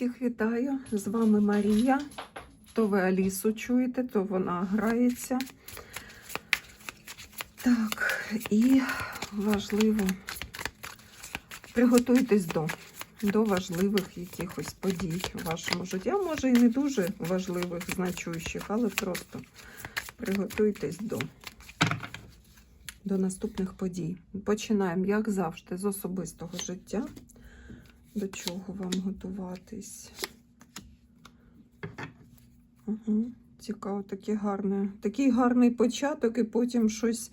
Всіх вітаю! З вами Марія. То ви Алісу чуєте, то вона грається. Так, і важливо, приготуйтесь до, до важливих якихось подій в вашому житті. А може і не дуже важливих, значущих, але просто приготуйтесь до, до наступних подій. Починаємо, як завжди, з особистого життя. До чого вам готуватись? Угу. Цікаво, таке гарне. такий гарний початок, і потім щось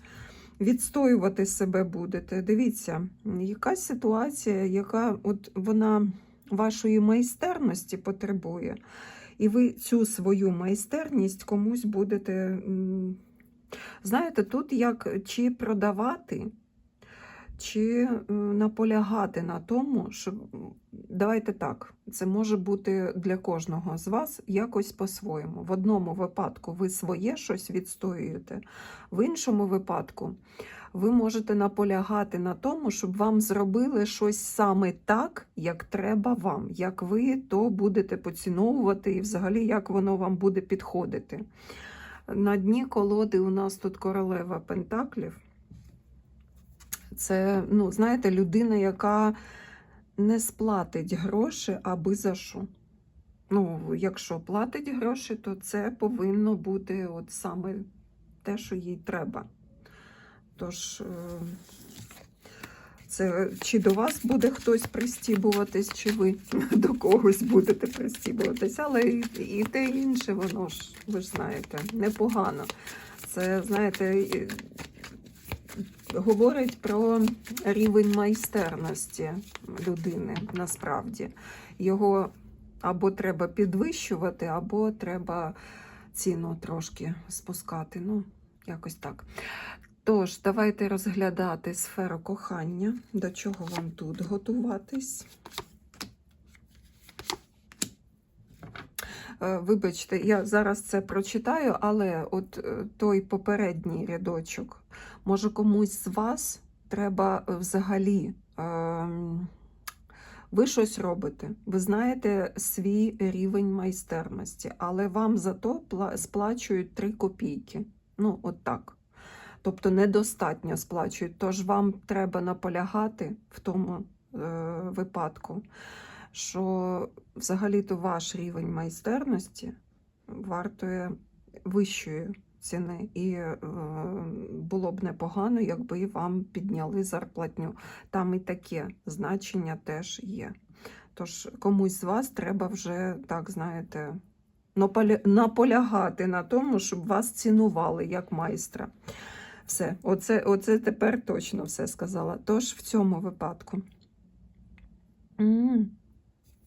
відстоювати себе будете. Дивіться, якась ситуація, яка от вона вашої майстерності потребує, і ви цю свою майстерність комусь будете. Знаєте, тут як чи продавати, чи е, наполягати на тому, що давайте так, це може бути для кожного з вас якось по-своєму. В одному випадку ви своє щось відстоюєте, в іншому випадку ви можете наполягати на тому, щоб вам зробили щось саме так, як треба вам, як ви то будете поціновувати, і взагалі як воно вам буде підходити. На дні колоди у нас тут королева Пентаклів. Це, ну, знаєте, людина, яка не сплатить гроші, аби за що. Ну, якщо платить гроші, то це повинно бути от саме те, що їй треба. Тож, е, це чи до вас буде хтось пристібуватись, чи ви до когось будете пристібуватись, але і, і те інше, воно ж, ви ж знаєте, непогано. Це, знаєте, говорить про рівень майстерності людини насправді. Його або треба підвищувати, або треба ціну трошки спускати. Ну, якось так. Тож, давайте розглядати сферу кохання, до чого вам тут готуватись. Е, Вибачте, я зараз це прочитаю, але от е, той попередній рядочок, може комусь з вас треба е, взагалі. ем, Ви щось робите, ви знаєте свій рівень майстерності, але вам за то сплачують 3 копійки. Ну, от так. Тобто недостатньо сплачують. Тож вам треба наполягати в тому е, випадку, що взагалі-то ваш рівень майстерності вартує вищої ціни, і е, було б непогано, якби вам підняли зарплатню. Там і таке значення теж є. Тож комусь з вас треба вже, так знаєте, наполягати на тому, щоб вас цінували як майстра. Все, оце, оце тепер точно все сказала. Тож в цьому випадку.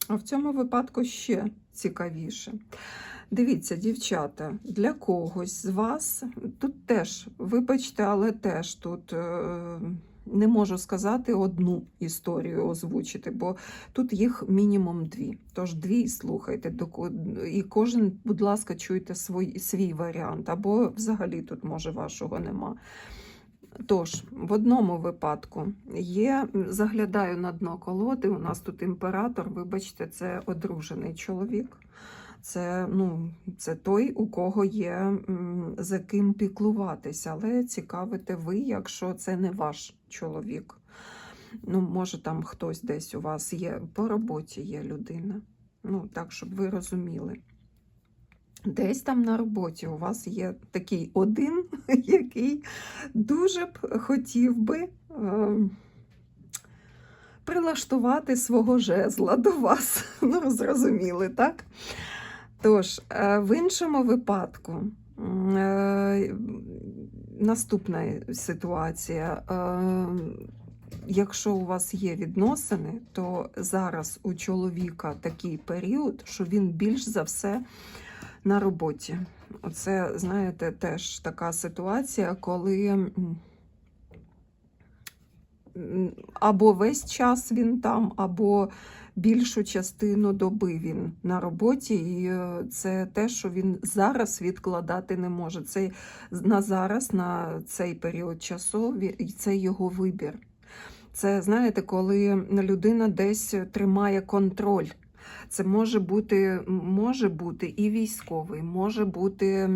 А в цьому випадку ще цікавіше. Дивіться, дівчата, для когось з вас тут теж, вибачте, але теж тут е, не можу сказати одну історію озвучити, бо тут їх мінімум дві. Тож дві слухайте, і кожен, будь ласка, чуйте свій, свій варіант, або взагалі тут може вашого нема. Тож, в одному випадку є, заглядаю на дно колоди, у нас тут імператор, вибачте, це одружений чоловік. Це, ну, це той, у кого є за ким піклуватися, але цікавите ви, якщо це не ваш чоловік. Ну, може, там хтось десь у вас є, по роботі є людина. Ну, так, щоб ви розуміли. Десь там на роботі у вас є такий один, який дуже б хотів би е, прилаштувати свого жезла до вас. Ну, зрозуміли, так? Тож, е, в іншому випадку, е, наступна ситуація. Е, Якщо у вас є відносини, то зараз у чоловіка такий період, що він більш за все на роботі. Оце, знаєте, теж така ситуація, коли або весь час він там, або більшу частину доби він на роботі, і е, це те, що він зараз відкладати не може. Це на зараз, на цей період часу, і це його вибір. Це знаєте, коли людина десь тримає контроль Це може бути, може бути і військовий, може бути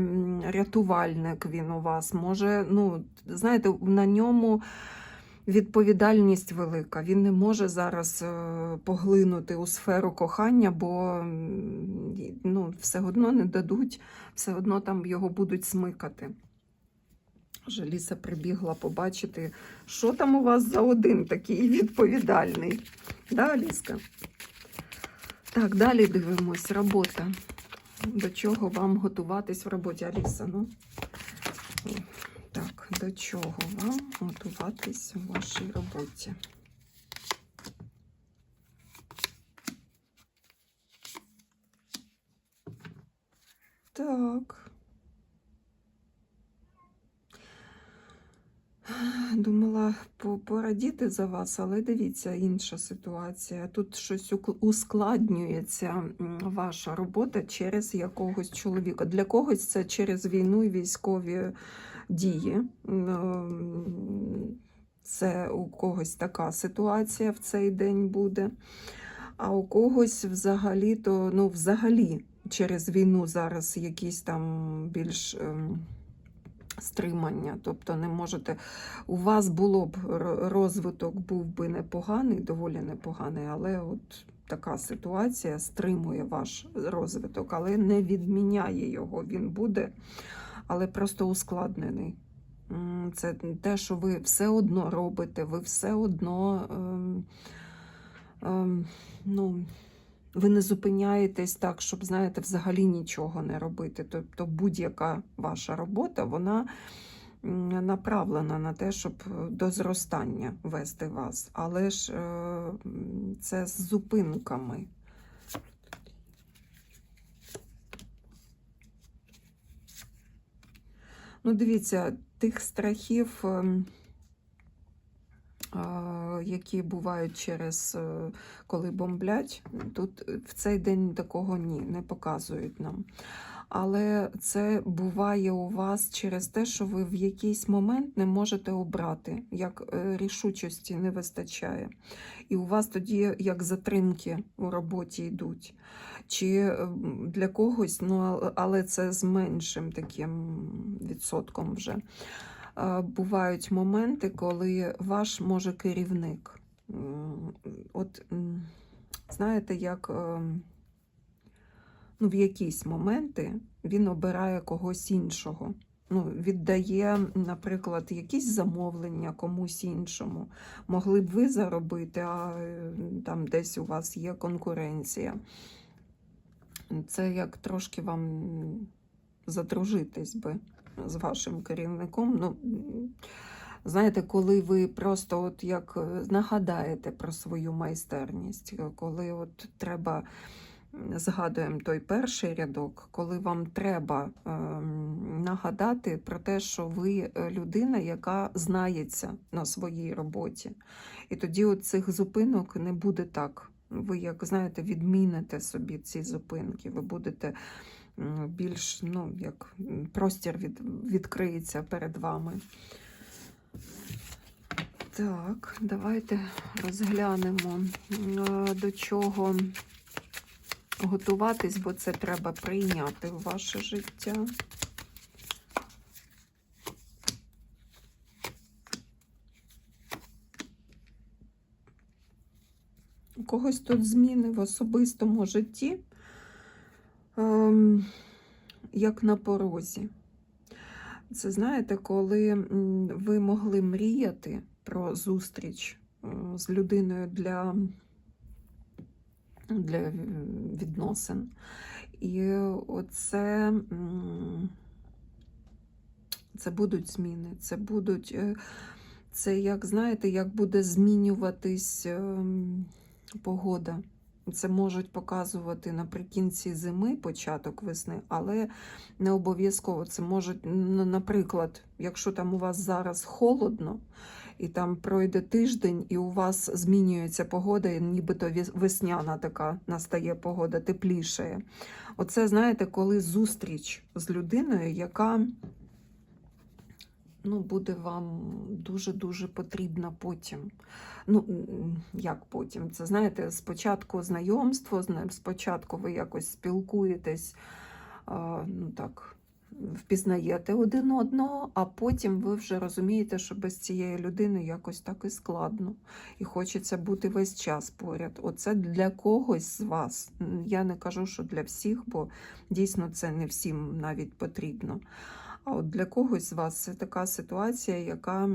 рятувальник він у вас, може, ну, знаєте, на ньому відповідальність велика. Він не може зараз е, поглинути у сферу кохання, бо ну, все одно не дадуть, все одно там його будуть смикати. Вже Ліса прибігла побачити, що там у вас за один такий відповідальний. Да, Ліска? Так, далі дивимось. Робота. До чого вам готуватись в роботі, Аліса? Ну, до чого вам готуватись у вашій роботі? Так. Думала порадіти за вас, але дивіться, інша ситуація. Тут щось ускладнюється ваша робота через якогось чоловіка. Для когось це через війну і військові дії. Це у когось така ситуація в цей день буде. А у когось взагалі то ну, взагалі через війну зараз якісь там більш. ем, стримання, тобто не можете. У вас було б розвиток, був би непоганий, доволі непоганий, але от така ситуація стримує ваш розвиток, але не відміняє його. Він буде, але просто ускладнений. Це те, що ви все одно робите, ви все одно. Ем, ем, ну, ви не зупиняєтесь так, щоб, знаєте, взагалі нічого не робити. Тобто будь-яка ваша робота, вона направлена на те, щоб до зростання вести вас. Але ж е, це з зупинками. Ну, дивіться, тих страхів, ем, які бувають через е, коли бомблять, тут в цей день такого ні, не показують нам. Але це буває у вас через те, що ви в якийсь момент не можете обрати, як е, рішучості не вистачає. І у вас тоді як затримки у роботі йдуть. Чи е, для когось, ну але це з меншим таким відсотком вже. Е, Бувають моменти, коли ваш може керівник. От знаєте, як е, ну, в якісь моменти він обирає когось іншого. Ну, віддає, наприклад, якісь замовлення комусь іншому. Могли б ви заробити, а е, там десь у вас є конкуренція. Це як трошки вам задружитись би з вашим керівником. Ну, знаєте, коли ви просто от як е, нагадаєте про свою майстерність, коли от треба, згадуємо той перший рядок, коли вам треба ем, нагадати про те, що ви е, людина, яка знається на своїй роботі. І тоді цих зупинок не буде так. Ви, як знаєте, відміните собі ці зупинки, ви будете більш, ну, як простір від, відкриється перед вами. Так, давайте розглянемо, е, до чого готуватись, бо це треба прийняти в ваше життя. У когось тут зміни в особистому житті, ем, як на порозі. Це знаєте, коли ви могли мріяти про зустріч е, з людиною для, для е, відносин. І оце це будуть зміни, це будуть. е, Це як знаєте, як буде змінюватись ем, погода. Це можуть показувати наприкінці зими, початок весни, але не обов'язково. Це можуть, ну, наприклад, якщо там у вас зараз холодно, і там пройде тиждень, і у вас змінюється погода, і нібито весняна така настає погода, теплішає. Оце, знаєте, коли зустріч з людиною, яка ну, буде вам дуже-дуже потрібна потім. Ну, як потім? Це знаєте, спочатку знайомство, спочатку ви якось спілкуєтесь, ну так, впізнаєте один одного, а потім ви вже розумієте, що без цієї людини якось так і складно. І хочеться бути весь час поряд. Оце для когось з вас. Я не кажу, що для всіх, бо дійсно це не всім навіть потрібно. А от для когось з вас це така ситуація, яка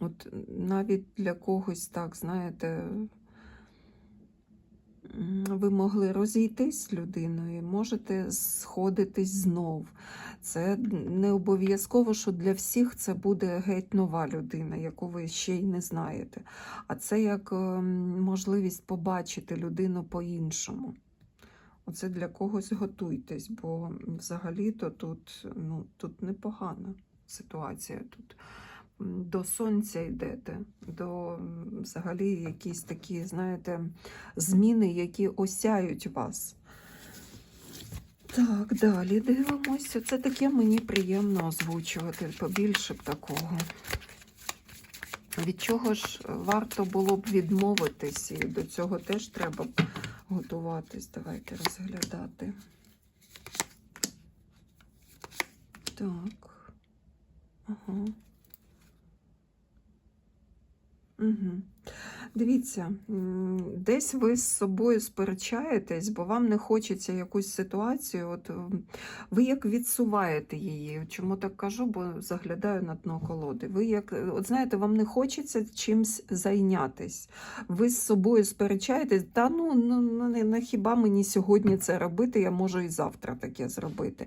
от навіть для когось так, знаєте, ви могли розійтись з людиною, можете сходитись знов. Це не обов'язково, що для всіх це буде геть нова людина, яку ви ще й не знаєте. А це як ем, можливість побачити людину по-іншому. Оце для когось готуйтесь, бо взагалі-то тут, ну, тут непогана ситуація. Тут до сонця йдете, до взагалі якісь такі, знаєте, зміни, які осяють вас. Так, далі дивимося. Це таке мені приємно озвучувати, побільше б такого. Від чого ж варто було б відмовитись, і до цього теж треба б готуватись. Давайте розглядати. Так. Ага. Угу. Дивіться, десь ви з собою сперечаєтесь, бо вам не хочеться якусь ситуацію. От ви як відсуваєте її. Чому так кажу? Бо заглядаю на дно колоди. Ви як, от знаєте, вам не хочеться чимсь зайнятись. Ви з собою сперечаєтесь, та ну, ну, ну не, не хіба мені сьогодні це робити, я можу і завтра таке зробити.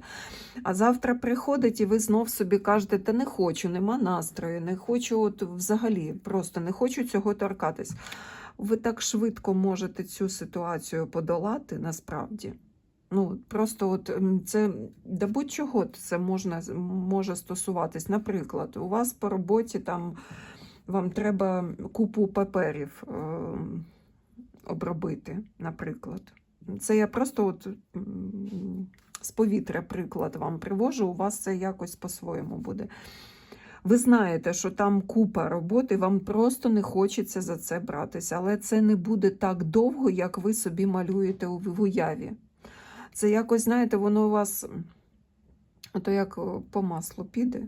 А завтра приходить, і ви знов собі кажете, та не хочу, нема настрою, не хочу, от взагалі, просто не хочу цього торкатись. Ви так швидко можете цю ситуацію подолати насправді. Ну, просто от це да будь-чого це можна, може стосуватись. Наприклад, у вас по роботі там вам треба купу паперів е, обробити, наприклад. Це я просто от з повітря приклад вам привожу, у вас це якось по-своєму буде. Ви знаєте, що там купа роботи, вам просто не хочеться за це братися, але це не буде так довго, як ви собі малюєте у- уяві. Це якось, знаєте, воно у вас ото як по маслу піде.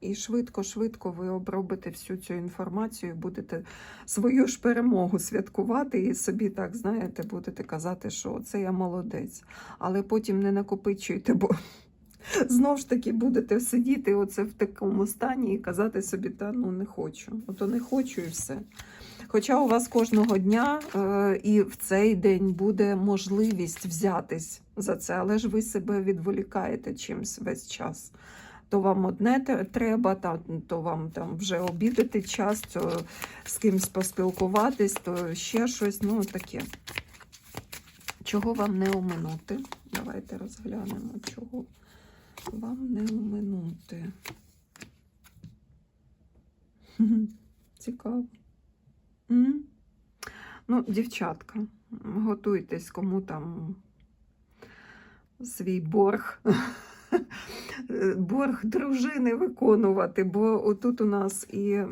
І швидко-швидко ви обробите всю цю інформацію, будете свою ж перемогу святкувати і собі так, знаєте, будете казати, що це я молодець. Але потім не накопичуйте, бо знов ж таки будете сидіти оце в такому стані і казати собі, та ну не хочу. Ото не хочу і все. Хоча у вас кожного дня е, і в цей день буде можливість взятись за це, але ж ви себе відволікаєте чимсь весь час. То вам одне треба, то вам там вже обідати час, то з кимсь поспілкуватись, то ще щось, ну таке. Чого вам не оминути? Давайте розглянемо, чого вам не оминути. Цікаво. М? Ну, дівчатка, готуйтесь, кому там свій борг. Борг дружини виконувати, бо отут у нас і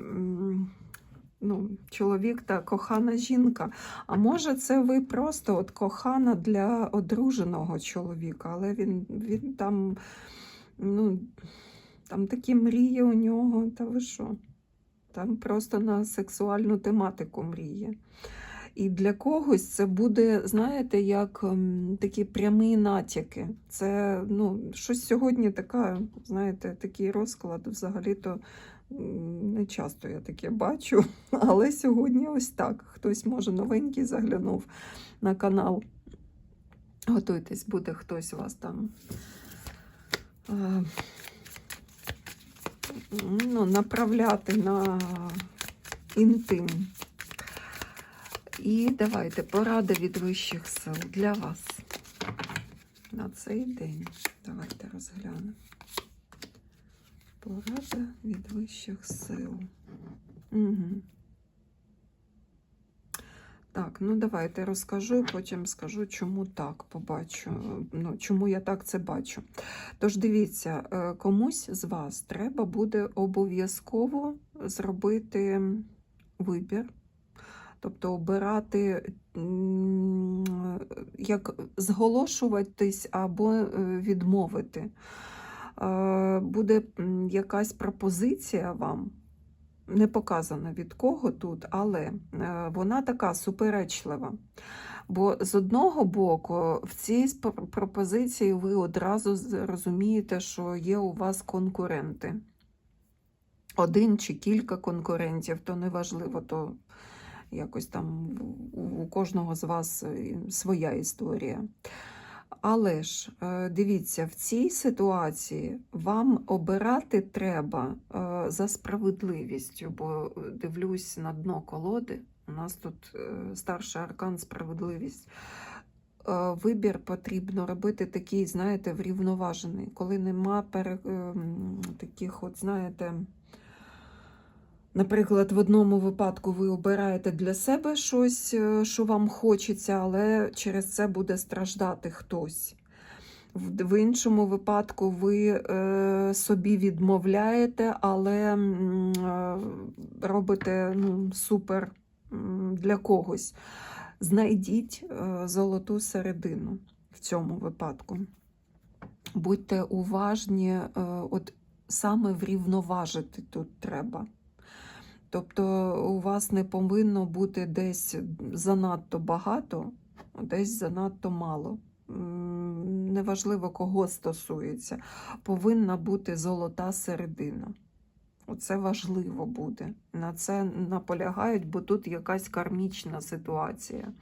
ну, чоловік та кохана жінка. А може, це ви просто от кохана для одруженого чоловіка, але він, він там, ну, там такі мрії у нього, та ви що? Там просто на сексуальну тематику мріє. І для когось це буде, знаєте, як ем, такі прямі натяки. Це ну, щось сьогодні така, знаєте, такий розклад взагалі-то не часто я таке бачу. Але сьогодні ось так. Хтось, може, новенький заглянув на канал. Готуйтесь, буде хтось вас там. ну, направляти на інтим. І давайте порада від вищих сил для вас на цей день. Давайте розглянемо. Порада від вищих сил. Угу. Так, ну давайте розкажу, потім скажу, чому так побачу. Ну, чому я так це бачу. Тож дивіться, е, комусь з вас треба буде обов'язково зробити вибір, тобто обирати, як зголошуватись або е, відмовити. Е, Буде якась пропозиція вам не показано від кого тут, але е, вона така суперечлива. Бо з одного боку, в цій пропозиції ви одразу розумієте, що є у вас конкуренти. Один чи кілька конкурентів, то неважливо, то якось там у у кожного з вас е, своя історія. Але ж е, дивіться, в цій ситуації вам обирати треба е, за справедливістю, бо е, дивлюсь на дно колоди. У нас тут старший аркан справедливість. Вибір потрібно робити такий, знаєте, врівноважений, коли нема пере, е, таких, от, знаєте, Наприклад, в одному випадку ви обираєте для себе щось, е, що вам хочеться, але через це буде страждати хтось. В іншому випадку ви е, собі відмовляєте, але е, робите ну, супер для когось. Знайдіть золоту середину в цьому випадку. Будьте уважні, от саме врівноважити тут треба. Тобто у вас не повинно бути десь занадто багато, десь занадто мало. Неважливо, кого стосується, повинна бути золота середина. Оце важливо буде. На це наполягають, бо тут якась кармічна ситуація.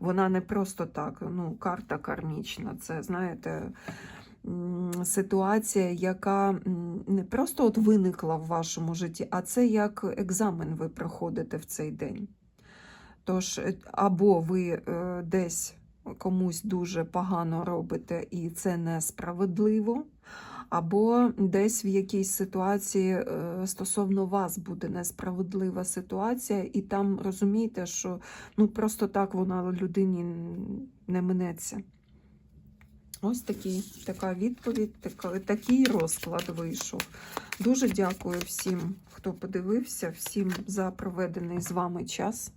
Вона не просто так, ну, карта кармічна. Це, знаєте, ситуація, яка не просто от виникла в вашому житті, а це як екзамен ви проходите в цей день. Тож, е, або ви е, десь комусь дуже погано робите, і це несправедливо, або десь в якійсь ситуації е, стосовно вас буде несправедлива ситуація, і там розумієте, що ну, просто так вона людині не минеться. Ось такий, така відповідь, такий розклад вийшов. Дуже дякую всім, хто подивився, всім за проведений з вами час.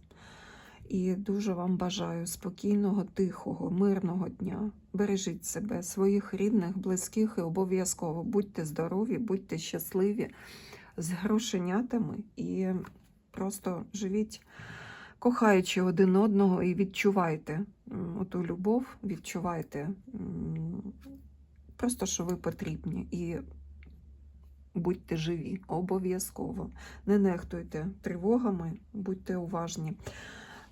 І дуже вам бажаю спокійного, тихого, мирного дня. Бережіть себе, своїх рідних, близьких і обов'язково будьте здорові, будьте щасливі з грошенятами і просто живіть, кохаючи один одного і відчувайте оту любов, відчувайте просто, що ви потрібні. І будьте живі, обов'язково. Не нехтуйте тривогами, будьте уважні.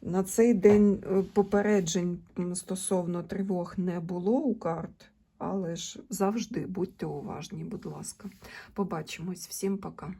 На цей день е, попереджень стосовно тривог не було у карт, але ж завжди будьте уважні, будь ласка. Побачимось. Всім пока.